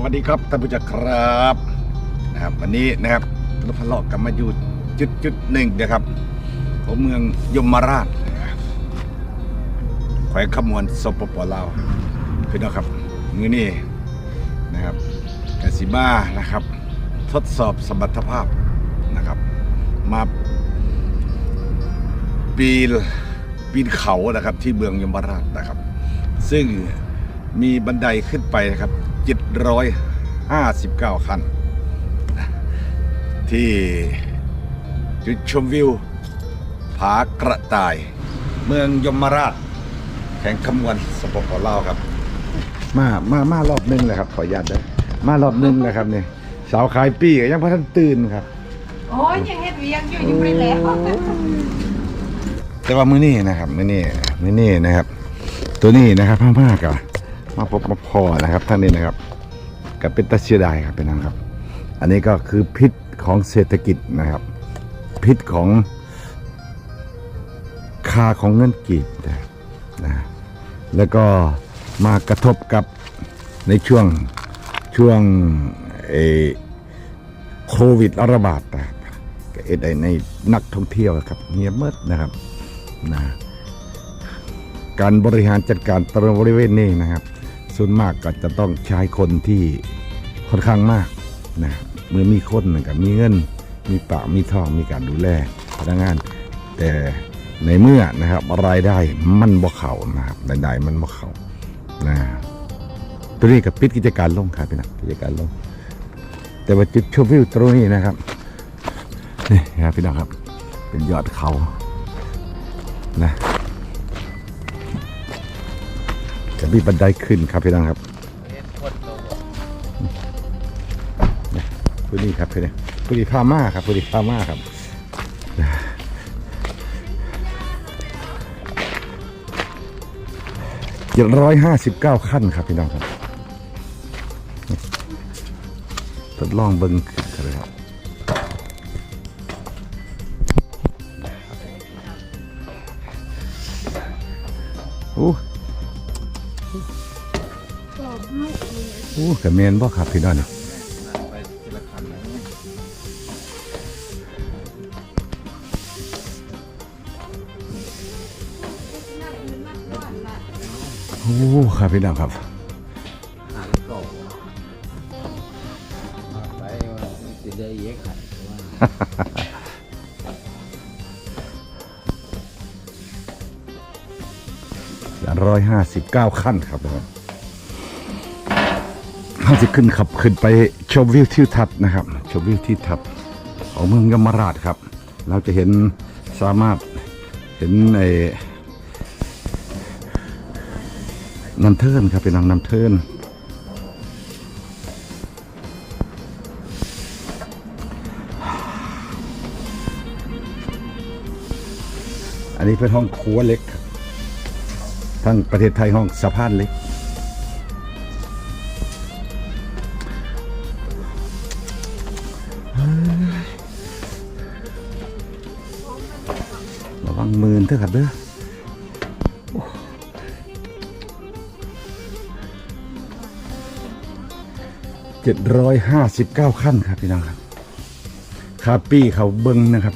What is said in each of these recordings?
สวัสดีครับท่านผู้ชมครับนะครับ วันนี้นะครับเรถพะเลาะกันมาอยู่จุดจุดหนึ่งนะครับของเมืองยมราชแขวงขมวนสปปลาวพี่น้องครับมือนี้นะครับกสิมานะครับ ทดสอบสมรรถภาพนะครับ มาปีนปีนเขานะครับที่เมืองยมราชนะครับ ซึ่งมีบันไดขึ้นไปนะครับ 759ขั้นนะที่จุดชมวิว ผากระต่าย เมืองยมราช แข่งขมวนสปปลาวครับ มามามารอบหนึงเลยครับ ขออนุญาตนะมารอบหนึงเลยครับนี่สาวขายปีกยังพระท่านตื่นครับ โอ้ยยังเฮ็ดเวียงอยู่ยังไม่แล้ว แต่ว่ามื้อนี้นะครับ มื้อนี้มื้อนี้นะครับ ตัวนี้นะครับมากๆกับ มาพบมาพอนะครับท่านนี้นะครับกับเป็นตาเสียดายครับเป็นนังครับ อันนี้ก็คือพิษของเศรษฐกิจนะครับ พิษของค่าของเงินกีบนะแล้วก็มากระทบกับในช่วงช่วงเอโควิดระบาดนะเอ็ดในนักท่องเที่ยวครับเงียบหมดนะครับนะการบริหารจัดการตรงบริเวณนี้นะครับ ส่วนมากก็จะต้องใช้คนที่ค่อนข้างมากนะเมื่อมีคนนะครับมีเงิน มีปากมีทองมีการดูแลพนักงาน แต่ในเมื่อนะครับรายได้มันบ่เขานะครับรายได้มันบ่เขานะตัวนี้กับปิดกิจการลงครับพี่นะกิจการลง แต่ว่าจุดชมวิวตรงนี้นะครับนี่ครับพี่น้องครับ เป็นยอดเขานะ จะมีบันไดขึ้นครับพี่น้องครับนะผู้นี้ครับพี่นี่ผู้นี้พามาครับผู้นี้พามาครับเจ็ดร้อยห้าสิบเก้าขั้นครับพี่น้องครับทดลองเบิ้งขึ้นกันเลยครับโอ้ อ้กระเมนบ่ครับพี่น้องนี่โอ้ครับพี่น้องครับร้อยห้าสิบเก้าขั้นครับ จะขึ้นขับขึ้นไปชมวิวทิวทัศน์นะครับ ชมวิวทิวทัศน์ของเมืองยมราชครับ เราจะเห็นสามารถเห็นไอ้น้ำเทินครับเป็นน้ำน้ำเทินอันนี้เป็นห้องครัวเล็กครับทั้งประเทศไทยห้องสะพานเล็ก เถอะครับเด้อเจ็ดร้อยห้าสิบเก้าขั้นครับพี่น้องครับคาปี้เขาเบิ้งนะครับ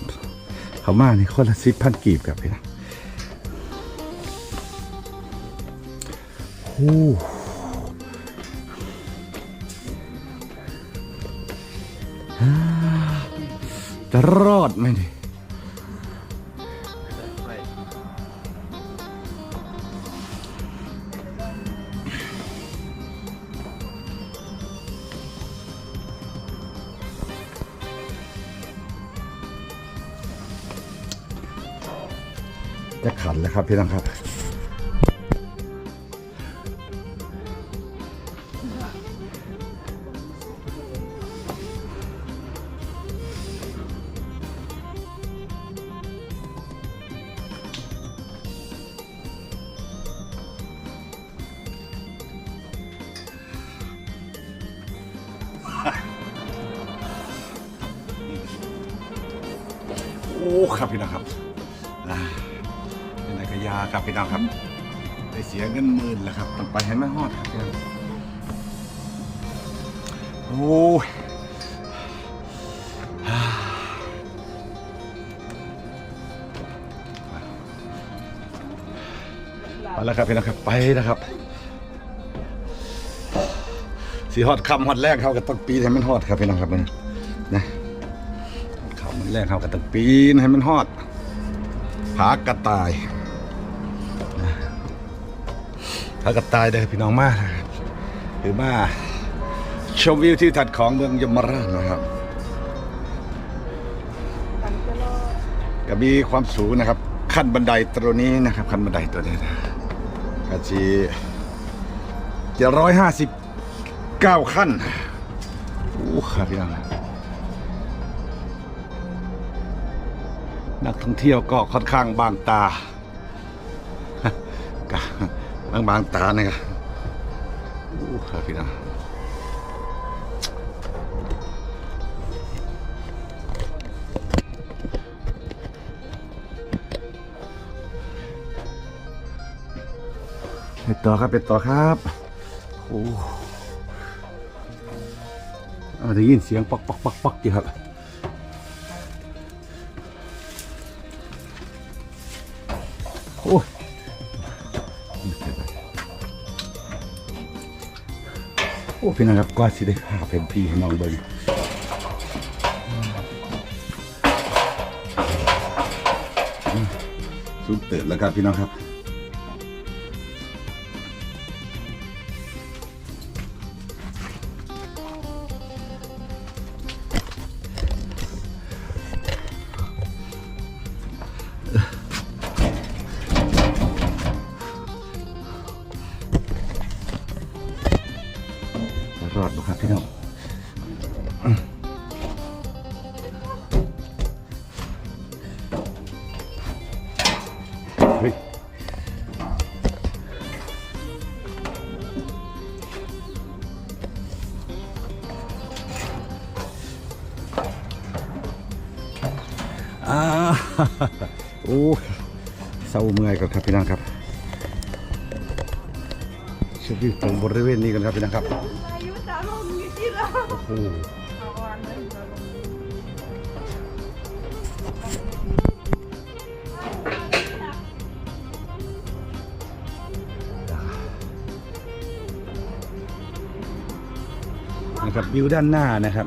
เขามาในคนละสิบพันกีบครับพี่น้องโอ้จะรอดไหมนี่จ นแล้วครับพี่น้องครับ โอ้ครับพี่น้องครับ ครับพี่น้องครับได้เสียเงินหมื่นแล้วครับต้องไปให้แม่ฮอดครับพี่น้องโอ้ยไปแล้วครับพี่น้องครับไปนะครับสีฮอดคำฮอดแรกเขาก็ต้องปีนให้มันฮอดครับพี่น้องครับนี่นะคำมันแรกเขาก็ต้องปีนให้มันฮอดผากระต่าย ผากระต่ายเด้อพี่น้องมากหรือว่าชมวิวที่ถัดของเมืองยมราชนะครับก็มีความสูงนะครับ ขั้นบันไดตัวนี้นะครับ ขั้นบันไดตัวนี้นะก็จีจะร้อยห้าสิบเก้าขั้นโอ้ครับพี่น้องนักท่องเที่ยวก็ค่อนข้างบางตาางบางตาเนี่ยครับโอ้ครับพี่น้องไปต่อครับไปต่อครับโอ้อาได้ยินเสียงปักปักปักปักอยู่ครับ พี่น้องครับก็สิได้พาเป็นพี่ให้น้องเบิงสุดเติดแล้วครับพี่น้องครับ ก่อนครับพี่น้องครับเช็ควิวตรงบริเวณนี้กันครับพี่น้องครับอายุตาลงอยู่ที่เราโอ้โหนะครับวิวด้านหน้านะครับ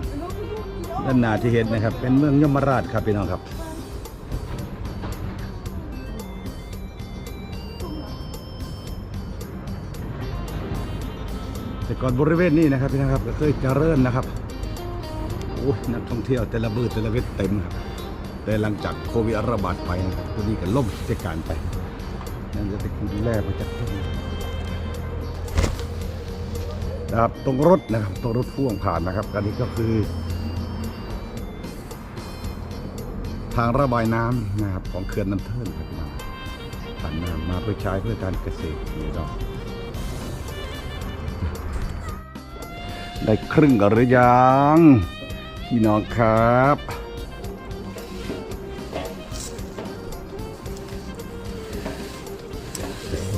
ด้านหน้าที่เห็นนะครับ เป็นเมืองยมราชครับพี่น้องครับ ก่อนบริเวณนี้นะครับพี่น้องครับก็เคยเจริญนะครับโอ้ยนักท่องเที่ยวแต่ละบือแต่ละเวทเต็มครับแต่หลังจากโควิดระบาดไปนะครับพอดีก็ล่มกิจการไปนั่นจะเป็นดูแลมาจากที่นี่นะครับตรงรถนะครับตรงรถพ่วงผ่านนะครับอันนี้ก็คือ ทางระบายน้ำนะครับของเขื่อนน้ำเทินครับผ่านน้ำมาเพื่อใช้เพื่อการเกษตรนี่ก็ ได้ครึ่งหรือยังพี่น้องครับ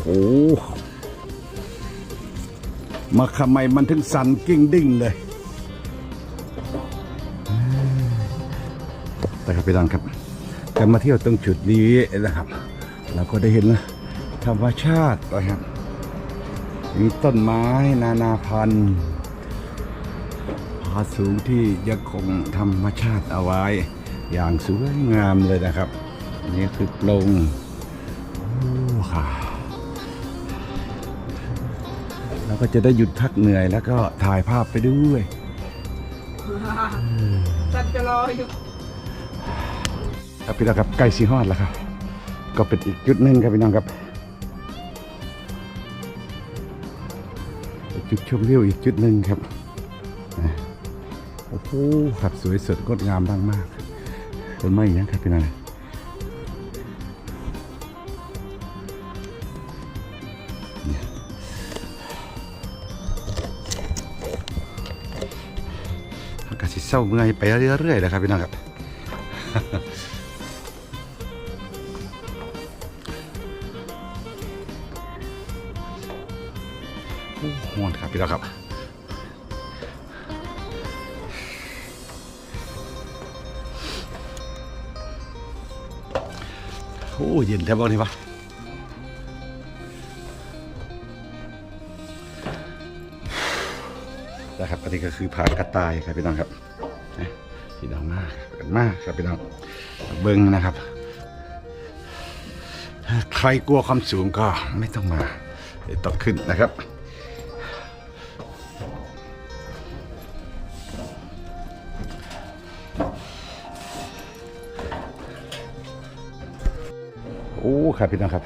โอ้มาทำไมมันถึงสั่นกิ้งดิ้งเลยแต่ครับพี่น้องครับการมาเที่ยวตรงจุดนี้นะครับ เราก็ได้เห็นนะธรรมชาตินะครับมีต้นไม้นานาพันธุ์ ผาสูงที่ยังคงธรรมชาติเอาไว้ อย่างสวยงามเลยนะครับ นี่คือปลงโอ้ค่ะเราก็จะได้หยุดพักเหนื่อยแล้วก็ถ่ายภาพไปด้วยสันจะรออยู่ครับพี่น้องครับใกล้สีฮอดแล้วครับ ก็เป็นอีกจุดหนึ่งครับพี่น้องครับเป็นจุดชมวิวอีกจุดหนึ่งครับนะโอ้โหครับสวยสดงดงามมากมากต้นไม้ยังครับพี่น้องเนี่ยอากาศสิเศร้าเมื่อยไปเรื่อยๆนะครับพี่น้องครับ แทบบ่นี่วะนะครับอันนี้ก็คือผากระต่ายครับพี่น้องครับนะพี่น้องมากกันมากครับพี่น้องเบิ้งนะครับ ใครกลัวความสูงก็ไม่ต้องมาต้องขึ้นนะครับ อ้ครับพี่น้องครับ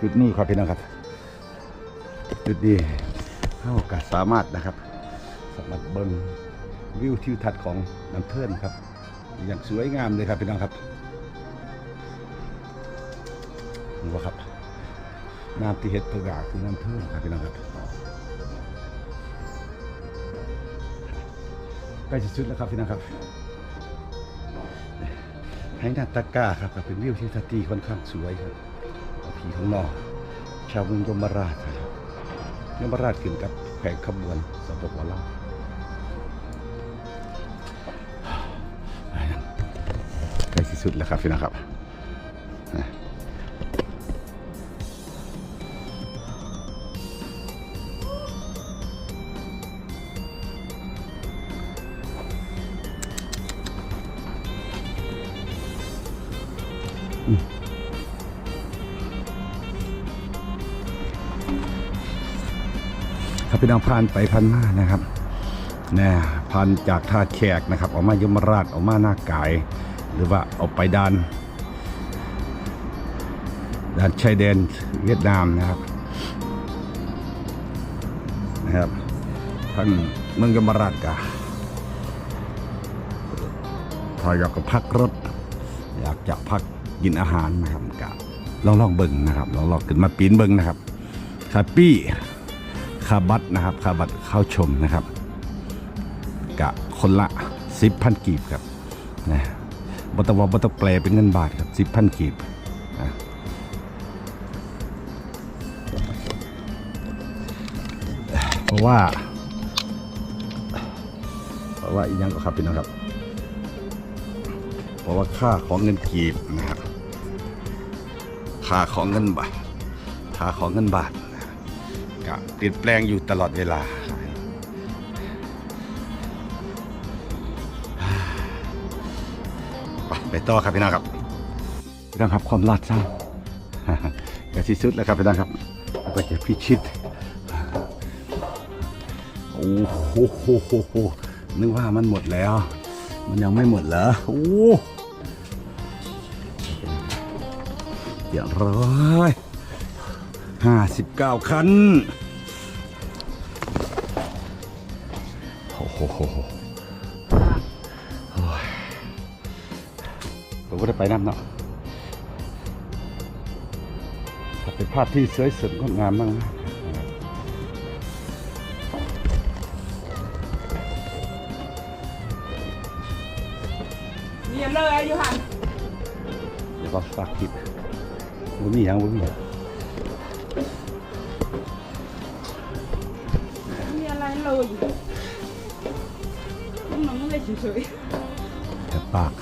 จุดนี้ครับพี่น้องครับจุดนี้เข้ากับสามารถนะครับสามารถเบิ่งวิวทิวทัศน์ของน้ำเทินครับ อย่างสวยงามเลยครับพี่น้องครับนี่ว่าครับน้ำที่เฮ็ดตัวกาคือน้ำเทินครับพี่น้องครับใกล้จะสุดแล้วครับพี่น้องครับ ให้นาตากาครับก็เป็นวิวที่สตรีค่อนข้างสวยครับผีข้างนอก ชาวเมืองยมราชครับยมราชขึ้นกับแขกขบวนสปปลาวใกล้ที่สุดแล้วครับพี่นะครับ ผ่านไปผ่านมานะครับนี่ผ่านจากท่าแขกนะครับออกมายมราชออกมาหน้ากาย หรือว่าออกไปด้านด้านชายแดนเวียดนามนะครับนะครับท่านเมืองยมราชกะพออยากจะพักรถ อยากจะพักกินอาหารนะครับกะลองลองเบิ่งนะครับลองลองขึ้นมาปีนเบิ่งนะครับคาปี้ คาบัตนะครับคาบัตเข้าชมนะครับกะคนละสิบพันกีบครับนะบัตรวาบัตรแปลเป็นเงินบาทครับสิบพันกีบนะเพราะว่า เพราะว่าอีกอย่างก็ครับพี่น้องครับ เพราะว่าค่าของเงินกีบนะครับค่าของเงินบาทค่าของเงินบาท ก็เปลี่ยนแปลงอยู่ตลอดเวลา ไปต่อครับพี่น้องครับพี่น้องครับความลาดซ้ำก็ที่สุดแล้วครับพี่น้องครับแล้วก็จะพิชิตโอ้โหโหโหโหนึกว่ามันหมดแล้ว มันยังไม่หมดเหรอโอ้เดี๋ยวร้อย ห้าสิบเก้าคัน โอ้โหโหโหโอ้ยผมก็ได้ไปน้ำเนาะถ้าเป็นภาพที่สวยสดงดงามมากนะเรียนเลยอายุหันเดี๋ยวก็ฝากคลิปบ่มีหยังบ่มีหยัง อะไรเแต่ปาก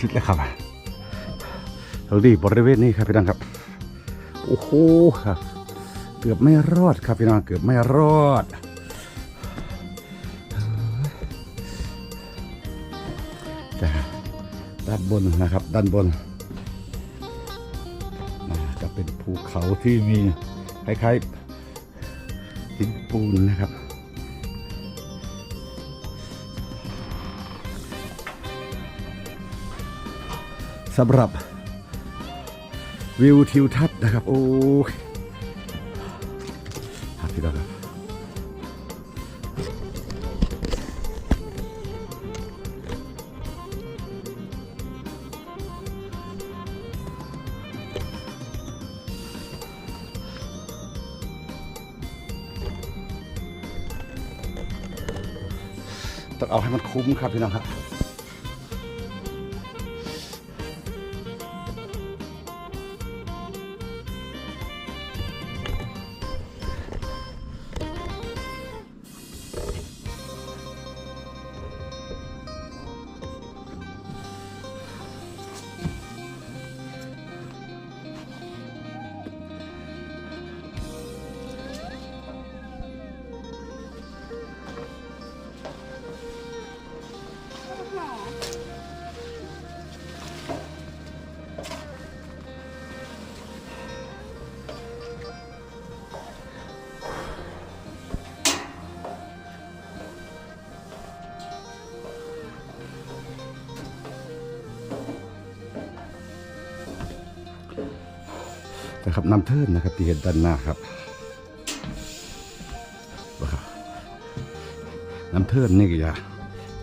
สุดแล้วครับเราดีบริเวณนี้ครับพี่น้องครับ โอ้โหครับ เกือบไม่รอดครับพี่น้องเกือบไม่รอดแต่ด้านบนนะครับ ด้านบนอ่าจะเป็นภูเขาที่มี คล้ายๆหินปูนนะครับ สำหรับวิวทิวทัศน์นะครับ โอ้ ต้องเอาให้มันคุ้มครับพี่น้องครับ นะครับน้ำเทินนะครับที่เห็นด้านหน้าครับว้าวน้ำเทินนี่ก็จะ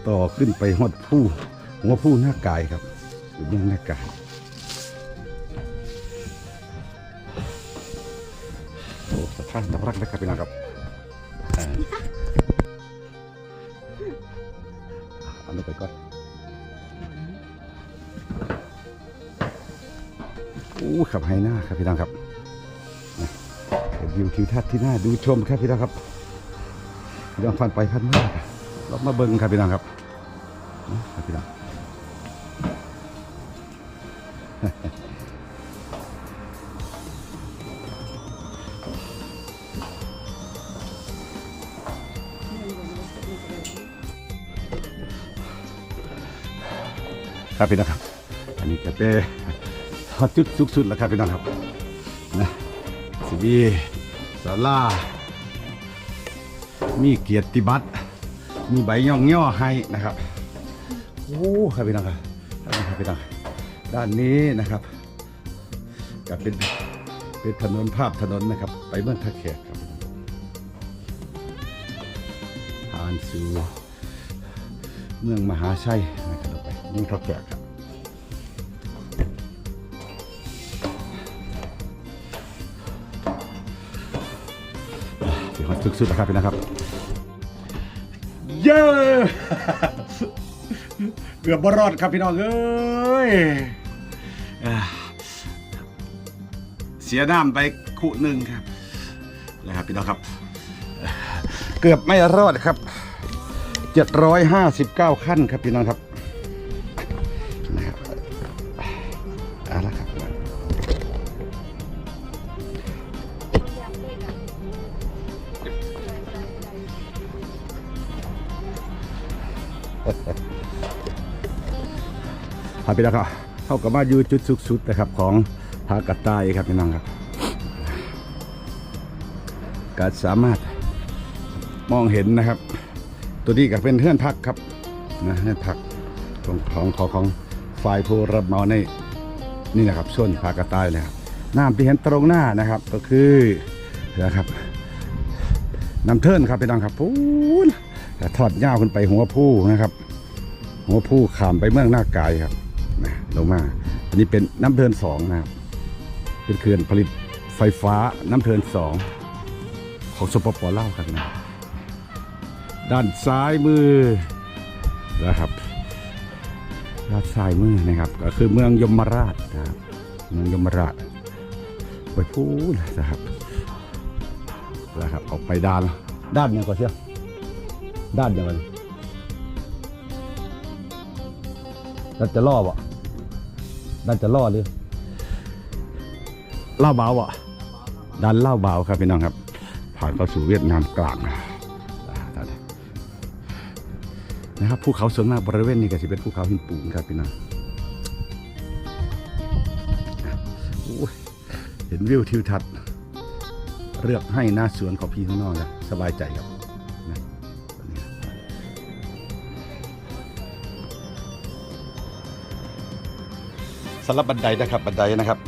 ต่อขึ้นไปหอดผู้หัวผู้หน้ากายครับหรือเบื้องหน้ากายโอ้สะท้านตะรักนะครับพี่น้องครับ อู้ขับไฮหน้าครับพี่น้องครับเป็นวิวทิวทัศน์ที่น่าดูชมครับพี่น้องครับพี่น้องผ่านไปผ่านมาครับเรามาเบิ้งครับพี่น้องครับครับพี่น้องครับพี่น้องครับ อันนี้ก็เป็น ฮอตจุดสุดสุดแล้วครับพี่น้องครับนะสิบีสารามีเกียรติบัตรมีใบย่องย่อให้นะครับโอ้ครับพี่น้องครับด้านนี้ครับพี่น้องด้านนี้นะครับก็เป็นเป็นถนนภาพถนนนะครับ ไปเมืองท่าแขกครับผ่านสู่เมืองมหาชัยนะครับไปเมืองท่าแขกครับ สุดๆแล้วครับพี่นะครับ เย้ เกือบบรอดครับพี่น้องเอ้ยอ่าเสียน้ำไปคู่หนึ่งครับนะครับพี่น้องครับ เกือบไม่รอดครับ 759 ขั้นครับพี่น้องครับนะครับ ครับพี่น้องครับเข้ากับมาอยู่จุดสุดๆนะครับของภาคกระต่ายครับพี่น้องครับก็สามารถมองเห็นนะครับ ตัวนี้ก็เป็นเพื่อนพักครับนะเพื่อนพักของของของของฝ่ายผู้รับเหมาในนี่นะครับส่วนภาคกระต่าเลยครับน้ำที่เห็นตรงหน้านะครับก็คือนะครับน้ำเทินครับพี่น้องครับพูนทอดยาวขึ้นไปหัวผู้นะครับ หัวผู้ขามไปเมืองหน้ากายครับ นะลงมา อันนี้เป็นน้ำเทินสองนะครับ เป็นเขื่อนผลิตไฟฟ้าน้ำเทินสองของสปปลาวครับนะ ด้านซ้ายมือนะครับด้านซ้ายมือนะครับ ก็คือเมืองยมราชนะครับเมืองยมราชไปพูดนะครับนะครับออกไปด้านด้านยังก่อนเชียวด้านยังไงนั่นจะล่อวะ นั่นจะล่อหรือเล่าเบาอะดันเล่าเบาครับพี่น้องครับ ผ่านเข้าสู่เวียดนามกลางอ่านะครับภูเขาส่วนมากบริเวณนี้ก็จะเป็นภูเขาหินปูนครับพี่น้องโอ้ยเห็นวิวทิวทัศน์เลือกให้หน้าสวนของพี่ข้างนอกนะสบายใจครับ สำหรับบันไดนะครับบันไดนะครับ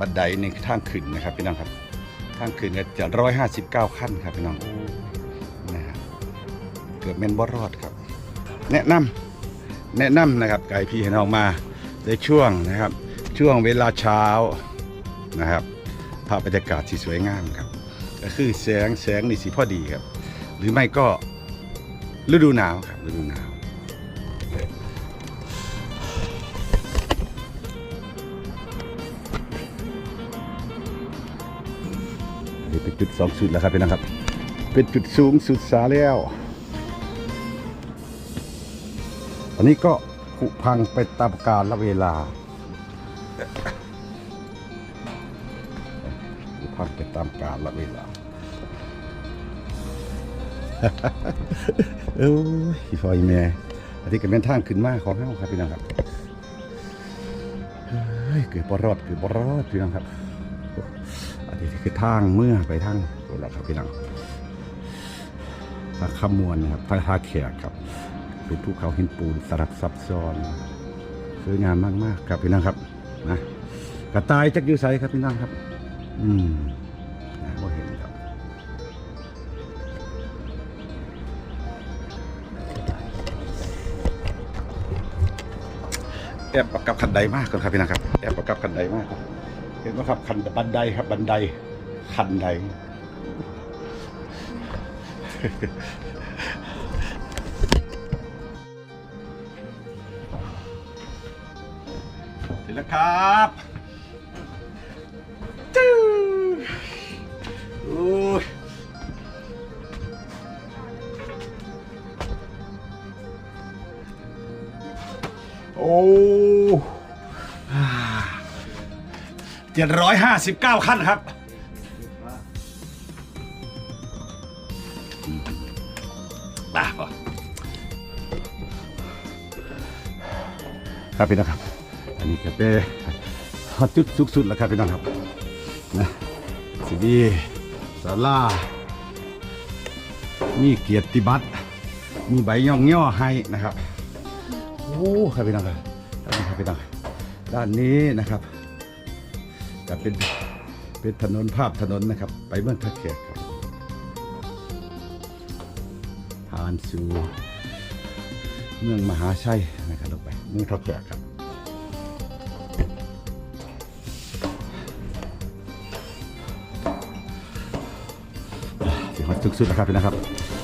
บันไดนี่ทางขึ้นนะครับพี่น้องครับทางขึ้นก็จะร้อยห้าสิบเก้าขั้นครับพี่น้องโอ้นะครับเกือบแม่นบอรอดครับ แนะนำแนะนำนะครับไก่พี่ให้น้องมาในช่วงนะครับ ช่วงเวลาเช้านะครับภาพบรรยากาศที่สวยงามครับ ก็คือแสงแสงนี่สีพอดีครับ หรือไม่ก็ฤดูหนาวครับฤดูหนาว นี่เป็นจุดสองสุดแล้วครับพี่น้องครับ เป็นจุดสูงสุดสาแล้วอันนี้ก็ผุพังไปตามกาลเวลาผุพังไปตามกาลเวลาเอ้ยฟอยแม่อันนี้ก็เป็นทางขึ้นมาของเฮาครับพี่น้องครับเฮ้ยเกือบรอดเกือบรอดพี่น้องครับ คือทางเมื่อไปทางโอ้ละครับพี่น้องทางขมวนนะครับทางทาแขกครับ เป็นภูเขาหินปูนสลับซับซ้อนสวยงามมากๆครับพี่น้องครับนะกระต่ายจักยูไสครับพี่น้องครับ อืมนะบ่เห็นครับแอบประกับคันใดมากก่อนครับพี่น้องครับแอบประกับคันใดมากครับเห็นไหมครับคันบันไดครับบันได คันใดถึงแล้วครับจู้โอ้ยโอ้เจ็ดร้อยห้าสิบเก้าขั้นครับ ครับพี่นะครับ อันนี้ก็เป็นฮอตจุดสุดสุดแล้วครับพี่น้องครับนะสิดีสารามีเกียรติบัตรมีใบย่องย่อให้นะครับโอ้ครับพี่น้องครับครับพี่น้องด้านนี้นะครับจะเป็นเป็นถนนภาพถนนนะครับ ไปเมืองท่าแขกครับผ่านสู่ เมืองมหาชัยนะครับลงไปเมืองท่าแขกครับสีฮอตสุดๆนะครับพี่นะครับ